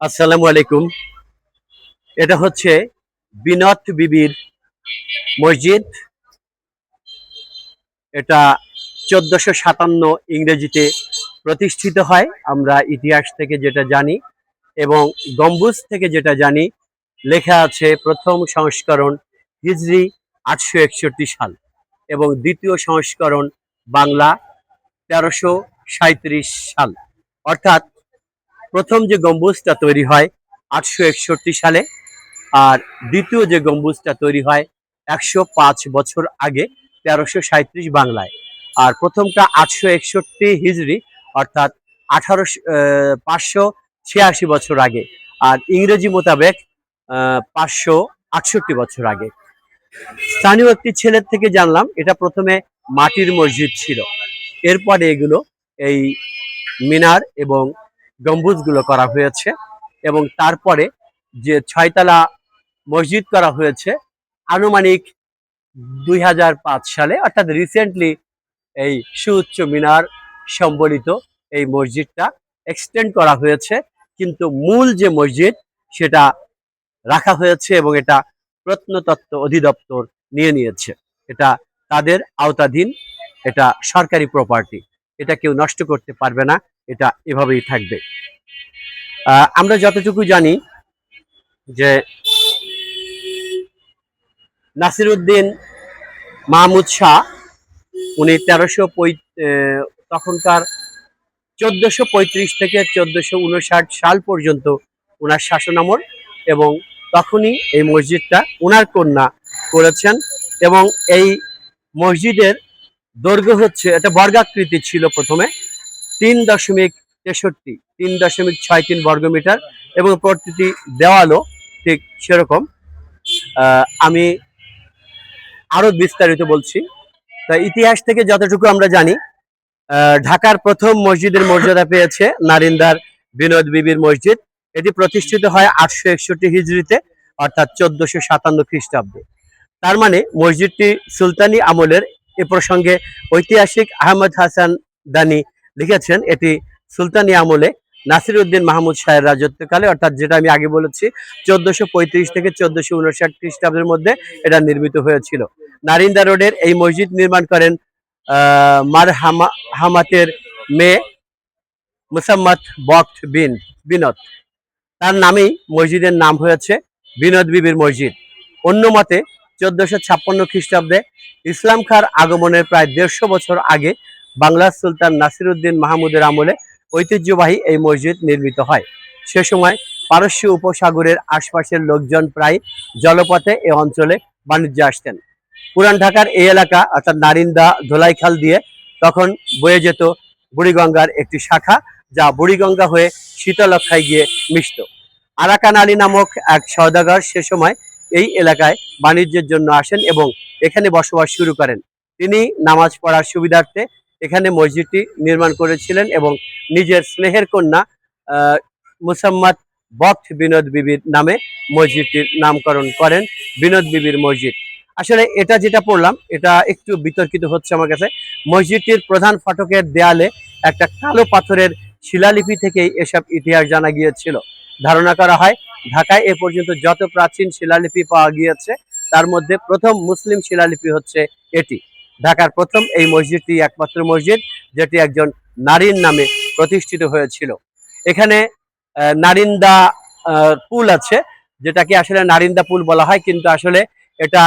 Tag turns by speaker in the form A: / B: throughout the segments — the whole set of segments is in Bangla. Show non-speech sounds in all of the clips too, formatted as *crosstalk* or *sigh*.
A: আসসালামু আলাইকুম। এটা হচ্ছে বিনত বিবির মসজিদ। এটা চোদ্দশো সাতান্ন ইংরেজিতে প্রতিষ্ঠিত হয়। আমরা ইতিহাস থেকে যেটা জানি এবং গম্বুজ থেকে যেটা জানি, লেখা আছে প্রথম সংস্করণ হিজরি আটশো একষট্টি সাল এবং দ্বিতীয় সংস্করণ বাংলা তেরোশো সাঁত্রিশ সাল। অর্থাৎ প্রথম যে গম্বুজটা তৈরি হয় আটশো একষট্টি সালে আর দ্বিতীয় যে গম্বুজটা তৈরি হয় একশো পাঁচ বছর আগে তেরোশো বাংলায়। আর প্রথমটা আটশো একষট্টি হিজড়ি, অর্থাৎ আঠারোশো পাঁচশো ছিয়াশি বছর আগে আর ইংরেজি মোতাবেক পাঁচশো আটষট্টি বছর আগে। স্থানীয় একটি ছেলের থেকে জানলাম এটা প্রথমে মাটির মসজিদ ছিল। এরপরে এগুলো এই মিনার এবং গম্বুজগুলো করা হয়েছে এবং তারপরে যে ছয়তলা মসজিদ করা হয়েছে, আনুমানিক দুই হাজার পাঁচ সালে, অর্থাৎ রিসেন্টলি এই সুউচ্চ মিনার সম্বলিত এই মসজিদটা এক্সটেন্ড করা হয়েছে। কিন্তু মূল যে মসজিদ, সেটা রাখা হয়েছে এবং এটা প্রত্নতত্ত্ব অধিদপ্তর নিয়ে নিয়েছে। এটা তাদের আওতাধীন, এটা সরকারি প্রপার্টি এটা কেউ নষ্ট করতে পারবে না। এটা এভাবেই থাকবে। আমরা যতটুকু জানি যে নাসিরুদ্দিন মাহমুদ শাহ, উনি তেরোশো তখনকার চোদ্দশো পঁয়ত্রিশ থেকে চোদ্দশো উনষাট সাল পর্যন্ত ওনার শাসনামল এবং তখনই এই মসজিদটা ওনার কন্যা করেছেন এবং এই মসজিদের দৈর্ঘ্য হচ্ছে, এটা বর্গাকৃতি ছিল প্রথমে তিন দশমিক তেষট্টি, তিন দশমিক ছয় তিন বর্গমিটার এবং প্রতিটি দেওয়ালও ঠিক সেরকম। আমি আরও বিস্তারিত বলছি। তা ইতিহাস থেকে যতটুকু আমরা জানি ঢাকার প্রথম মসজিদের মর্যাদা পেয়েছে নারিন্দার বিনোদ বিবির মসজিদ। এটি প্রতিষ্ঠিত হয় আটশো একষট্টি হিজড়িতে, অর্থাৎ চোদ্দশো সাতান্ন খ্রিস্টাব্দে। তার মানে মসজিদটি সুলতানি আমলের এ প্রসঙ্গে ঐতিহাসিক আহমদ হাসান দানি লিখেছেন, এটি সুলতানি আমলে নাসির উদ্দিন মাহমুদ শাহের রাজত্বকালে, অর্থাৎ যেটা আমি আগে বলেছি, চোদ্দশো থেকে চোদ্দশো উনষাট খ্রিস্টাব্দের মধ্যে এটা নির্মিত হয়েছিল। নারিন্দা রোডের এই মসজিদ নির্মাণ করেন মার হামা হামাতের মেয়ে মুসাম্মত বক্ত বিন, বিনোদ। তার নামেই মসজিদের নাম হয়েছে বিনোদ বিবির মসজিদ। অন্য মতে, চোদ্দশো ছাপ্পান্ন খ্রিস্টাব্দে ইসলাম খার আগমনের প্রায় দেড়শো বছর আগে বাংলার সুলতান নাসিরুদ্দিন মাহমুদের আমলে ঐতিহ্যবাহী এই মসজিদ নির্মিত হয়। সে সময় পারস্য উপসাগরের আশপাশের লোকজন প্রায় জলপথে এ অঞ্চলে বাণিজ্যে আসতেন। পুরান ঢাকার এই এলাকা, অর্থাৎ নারিন্দা ধোলাইখাল দিয়ে তখন বয়ে যেত বুড়িগঙ্গার একটি শাখা, যা বুড়িগঙ্গা হয়ে শীতলক্ষায় গিয়ে মিশত। আরাকান আলী নামক এক সওদাগর সে সময় এই এলাকায় বাণিজ্যের জন্য আসেন এবং এখানে বসবাস শুরু করেন। তিনি নামাজ পড়ার সুবিধার্থে এখানে মসজিদটি নির্মাণ করেছিলেন এবং নিজের স্নেহের কন্যা মুসাম্মদ বক্ত বিনোদ বিবির নামে মসজিদটির নামকরণ করেন, বিনোদ বিবির মসজিদ। আসলে এটা যেটা পড়লাম, এটা একটু বিতর্কিত হচ্ছে আমার কাছে। মসজিদটির প্রধান ফটকের দেয়ালে একটা কালো পাথরের শিলালিপি থেকেই এসব ইতিহাস জানা গিয়েছিল। ধারণা করা হয়, ঢাকায় এ পর্যন্ত যত প্রাচীন শিলালিপি পাওয়া গিয়েছে, তার মধ্যে প্রথম মুসলিম শিলালিপি হচ্ছে এটি। ঢাকার প্রথম এই মসজিদটি একমাত্র মসজিদ যেটি একজন নারীর নামে প্রতিষ্ঠিত হয়েছিল। এখানে নারিন্দা পুল আছে, যেটাকে আসলে নারিন্দা পুল বলা হয়, কিন্তু আসলে এটা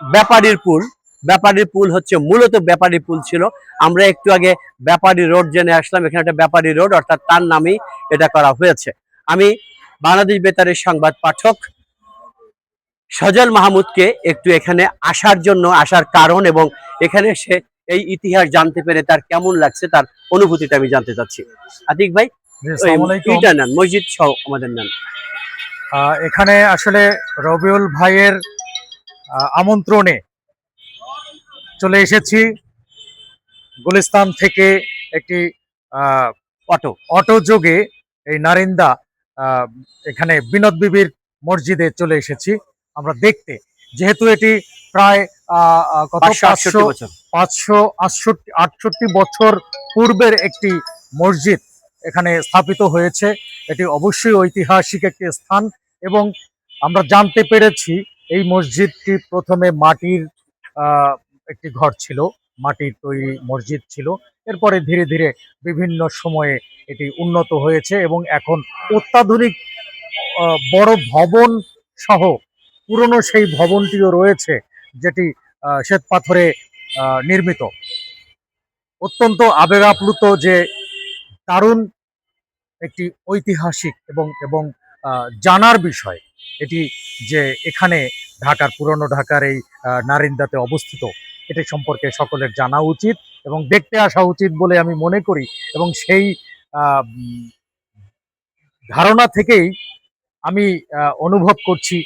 A: ব্যাপারীর পুল। ব্যাপারীর পুল হচ্ছে মূলত ব্যাপারী পুল ছিল। আমরা একটু আগে ব্যাপারী রোড জেনে আসলাম, এখানে একটা ব্যাপারী রোড, অর্থাৎ তার নামেই এটা করা হয়েছে। আমি বাংলাদেশ বেতারের সংবাদ পাঠক সজল মাহমুদকে একটু এখানে আসার জন্য আসার কারণ এবং এখানে সে এই ইতিহাস জানতে পেরে তার কেমন লাগছে তার অনুভূতিটা আমি জানতে চাচ্ছি। আতিক ভাই নেন মসজিদ সহ আমাদের নেন।
B: এখানে আসলে রবিউল ভাইয়ের আমন্ত্রণে চলে এসেছি গুলিস্তান থেকে একটি আহ,
A: অটো।
B: অটো যোগে এই নারিন্দা আহ, এখানে বিনোদ বিবির মসজিদে চলে এসেছি। আমরা দেখতে। যেহেতু এটি প্রায় কত?
A: পাঁচশো
B: পাঁচশো আটষট্টি আটষট্টি বছর পূর্বের একটি মসজিদ এখানে স্থাপিত হয়েছে। এটি অবশ্যই ঐতিহাসিক একটি স্থান এবং আমরা জানতে পেরেছি এই মসজিদটি প্রথমে মাটির আহ, একটি ঘর ছিল মাটির তৈরি মসজিদ ছিল। এরপরে ধীরে ধীরে বিভিন্ন সময়ে এটি উন্নত হয়েছে এবং এখন অত্যাধুনিক বড় ভবন সহ পুরনো সেই ভবনটিও রয়েছে, যেটি শ্বেত পাথরে নির্মিত। অত্যন্ত আবেগাপ্লুত যে দারুণ একটি ঐতিহাসিক এবং এবং জানার বিষয় এটি যে এখানে ঢাকার, পুরনো ঢাকার এই নারিন্দাতে অবস্থিত, এটি সম্পর্কে সকলের জানা উচিত এবং দেখতে আসা উচিত বলে আমি মনে করি এবং সেই ধারণা থেকেই আমি অনুভব করছি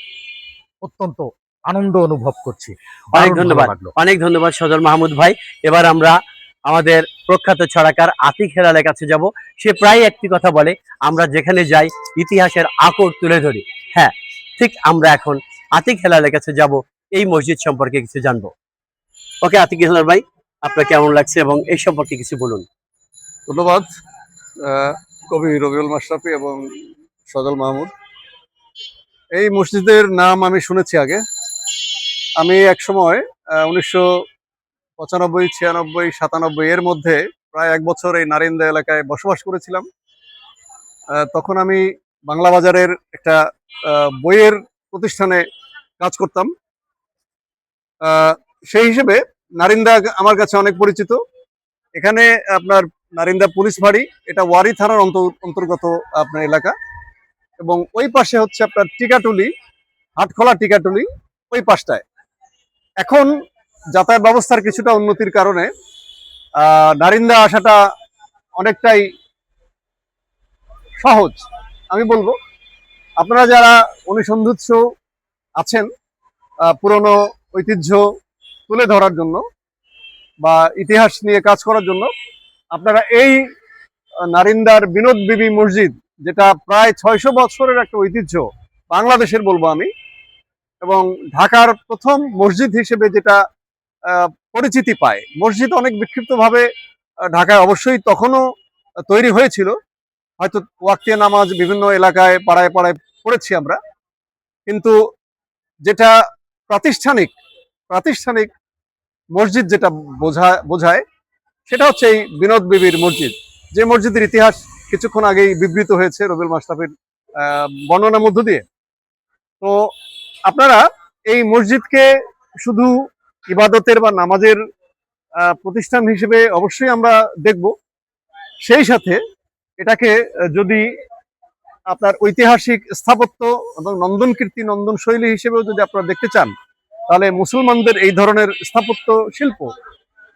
B: অত্যন্ত আনন্দ অনুভব করছি।
A: অনেক ধন্যবাদ। অনেক ধন্যবাদ সজল মাহমুদ ভাই। এবার আমরা আমাদের প্রখ্যাত ছড়াকার আতিক হেলালের কাছে যাব। সে প্রায় একটি কথা বলে আমরা যেখানে যাই ইতিহাসের আকর তুলে ধরি। হ্যাঁ ঠিক আমরা এখন আতিক হেলালের কাছে যাব এই মসজিদ সম্পর্কে কিছু জানব। ওকে আতিক হেলাল ভাই আপনার কেমন লাগছে এবং এই সম্পর্কে কিছু বলুন।
C: ধন্যবাদ আহ, কবি রবিউল মাশরাফি এবং সজল মাহমুদ। এই মসজিদের নাম আমি শুনেছি আগে। আমি এক সময় উনিশশো পঁচানব্বই, ছিয়ানব্বই, সাতানব্বই এর মধ্যে প্রায় এক বছর এই নারিন্দা এলাকায় বসবাস করেছিলাম। তখন আমি বাংলা বাজারের একটা বইয়ের প্রতিষ্ঠানে কাজ করতাম। সেই হিসেবে নারিন্দা আমার কাছে অনেক পরিচিত। এখানে আপনার নারিন্দা পুলিশ ফাঁড়ি, এটা ওয়ারি থানার অন্ত- অন্তর্গত আপনার এলাকা। এবং ওই পাশে হচ্ছে আপনার টিকাটুলি, হাটখোলা টিকাটুলি, ওই পাশটায়। এখন যাতায়াত ব্যবস্থার কিছুটা উন্নতির কারণে নারিন্দা আসাটা অনেকটাই সহজ। আমি বলব, আপনারা যারা অনুসন্ধুৎস আছেন পুরনো ঐতিহ্য তুলে ধরার জন্য বা ইতিহাস নিয়ে কাজ করার জন্য, আপনারা এই নারিন্দার বিনোদ বিবি মসজিদ যেটা প্রায় ছয়শো বছরের একটা ঐতিহ্য, বাংলাদেশের বলব আমি, এবং ঢাকার প্রথম মসজিদ হিসেবে যেটা পরিচিতি পায়। মসজিদ অনেক বিক্ষিপ্তভাবে ঢাকায় অবশ্যই তখনও তৈরি হয়েছিল। হয়তো ওয়াক্তিয়া নামাজ বিভিন্ন এলাকায় পাড়ায় পাড়ায় পড়েছি আমরা। কিন্তু যেটা প্রাতিষ্ঠানিক প্রাতিষ্ঠানিক মসজিদ যেটা বোঝা, বোঝায়, সেটা হচ্ছে এই বিনোদ বিবির মসজিদ। যে মসজিদের ইতিহাস কিছুক্ষণ আগেই বিবৃত হয়েছে রবিউল মাস্তাফির বর্ণনার মধ্য দিয়ে। তো আপনারা এই মসজিদকে শুধু ইবাদতের বা নামাজের প্রতিষ্ঠান হিসেবে অবশ্যই আমরা দেখব। সেই সাথে এটাকে যদি আপনার ঐতিহাসিক স্থাপত্য এবং নন্দন কীর্তি নন্দন শৈলী হিসেবেও যদি আপনারা দেখতে চান, তাহলে মুসলমানদের এই ধরনের স্থাপত্য শিল্প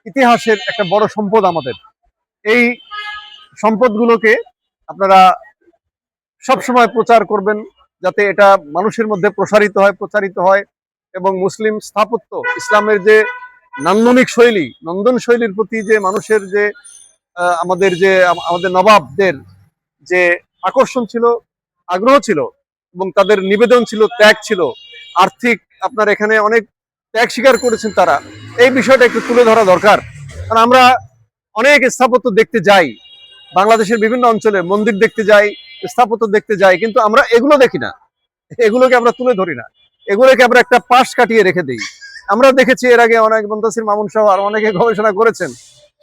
C: ইতিহাসের একটা বড় সম্পদ আমাদের। এই সম্পদগুলোকে আপনারা সব সময় প্রচার করবেন যাতে এটা মানুষের মধ্যে প্রসারিত হয়, প্রচারিত হয় এবং মুসলিম স্থাপত্য, ইসলামের যে নান্দনিক শৈলী, নন্দন শৈলীর প্রতি যে মানুষের যে আমাদের যে, আমাদের নবাবদের যে আকর্ষণ ছিল, আগ্রহ ছিল এবং তাদের নিবেদন ছিল, ত্যাগ ছিল, আর্থিক আপনার এখানে অনেক ত্যাগ স্বীকার করেছেন তারা। এই বিষয়টা একটু তুলে ধরা দরকার। কারণ আমরা অনেক স্থাপত্য দেখতে যাই। বাংলাদেশের বিভিন্ন অঞ্চলে মন্দির দেখতে যাই, স্থাপত্য দেখতে যাই, কিন্তু আমরা এগুলো দেখি না। এগুলোকে আমরা তুলে ধরি না। এগুলোকে আমরা একটা পাশ কাটিয়ে রেখে দিই। আমরা দেখেছি এর আগে অনেক মন্তাসির মামুন সহ আর অনেকে গবেষণা করেছেন,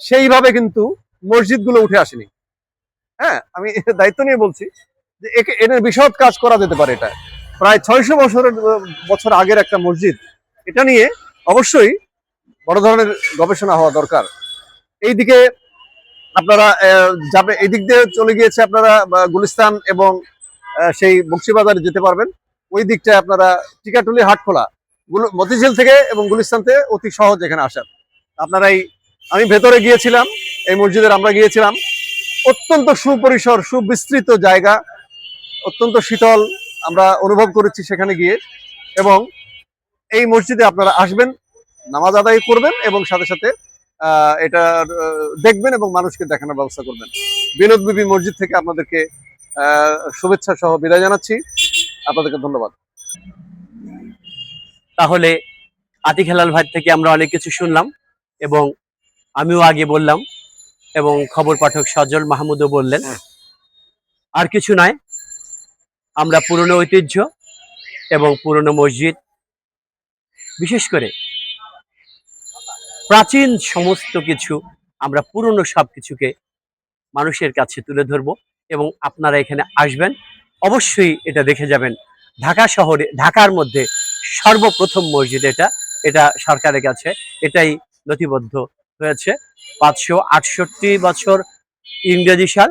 C: সেইভাবে কিন্তু মসজিদগুলো উঠে আসেনি। হ্যাঁ আমি *laughs* দায়িত্ব নিয়ে বলছি যে একে এর বিশদ কাজ করা যেতে পারে এটা। প্রায় ছয়শো বছরের, বছর আগের একটা মসজিদ, এটা নিয়ে অবশ্যই বড় ধরনের গবেষণা হওয়া দরকার। এইদিকে আপনারা যাবে এই দিক দিয়ে চলে গিয়েছে আপনারা গুলিস্তান এবং সেই বক্সিবাজারে যেতে পারবেন। ওই দিকটায় আপনারা টিকাটুলি, হাটখোলা মতিঝিল থেকে এবং গুলিস্তান থেকে অতি সহজ এখানে আসার। আপনারা এই, আমি ভেতরে গিয়েছিলাম, এই মসজিদের আমরা গিয়েছিলাম। অত্যন্ত সুপরিসর, সুবিস্তৃত জায়গা, অত্যন্ত শীতল, আমরা অনুভব করেছি সেখানে গিয়ে। এবং এই মসজিদে আপনারা আসবেন, নামাজ আদায় করবেন এবং সাথে সাথে এটা দেখবেন এবং মানুষকে দেখানোর ব্যবস্থা করবেন। বিনোদ বিবি মসজিদ থেকে আপনাদেরকে শুভেচ্ছা সহ বিদায় জানাচ্ছি। আপনাদেরকে ধন্যবাদ।
A: তাহলে আতিক হেলাল ভাই থেকে আমরা অনেক কিছু শুনলাম এবং আমিও আগে বললাম এবং খবর পাঠক সজল মাহমুদও বললেন। আর কিছু নয় আমরা পুরনো ঐতিহ্য এবং পুরনো মসজিদ বিশেষ করে প্রাচীন সমস্ত কিছু আমরা পুরনো সব কিছুকে মানুষের কাছে তুলে ধরব এবং আপনারা এখানে আসবেন। অবশ্যই এটা দেখে যাবেন। ঢাকা শহরে, ঢাকার মধ্যে সর্বপ্রথম মসজিদ এটা। এটা সরকারের কাছে। এটাই নথিবদ্ধ হয়েছে। পাঁচশো আটষট্টি বছর ইংরেজি সাল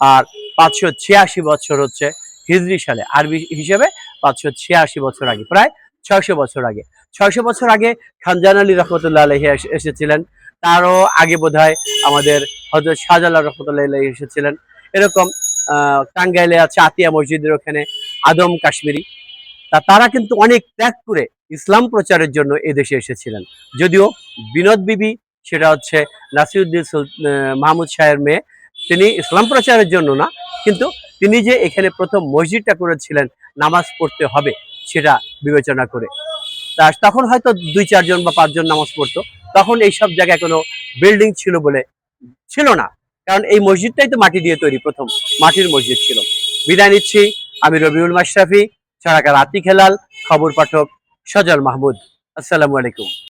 A: আর পাঁচশো ছিয়াশি বছর হচ্ছে হিজরি সালে। আরবি হিসেবে পাঁচশো ছিয়াশি বছর আগে, প্রায় ছয়শো বছর আগে। ছয়শো বছর আগে খানজান আলী রহমতুল্লাহ আলহী এসে- এসেছিলেন। তারও আগে বোধহয় আমাদের হজরত শাহজালাল রহমতুল্লাহ আলহী এসেছিলেন। এরকম টাঙ্গাইলে আছে আতিয়া মসজিদের ওখানে আদম কাশ্মীরি। তা তারা কিন্তু অনেক ত্যাগ করে ইসলাম প্রচারের জন্য এদেশে এসেছিলেন। যদিও বিনোদ বিবি, সেটা হচ্ছে নাসিরুদ্দিন মাহমুদ শাহের মেয়ে, তিনি ইসলাম প্রচারের জন্য না, কিন্তু তিনি যে এখানে প্রথম মসজিদটা করেছিলেন, নামাজ পড়তে হবে, সেটা বিবেচনা করে। তখন হয়তো দুই, চারজন বা পাঁচজন নামাজ পড়তো। তখন এই সব জায়গায় কোনো বিল্ডিং ছিল বলে ছিল না। কারণ এই মসজিদটাই তো মাটি দিয়ে তৈরি প্রথম। মাটির মসজিদ ছিল। বিদায় নিচ্ছি আমি রবিউল মাশরাফি ছড়াকার আতিক হেলাল খবর পাঠক সজল মাহমুদ। আসসালামু আলাইকুম।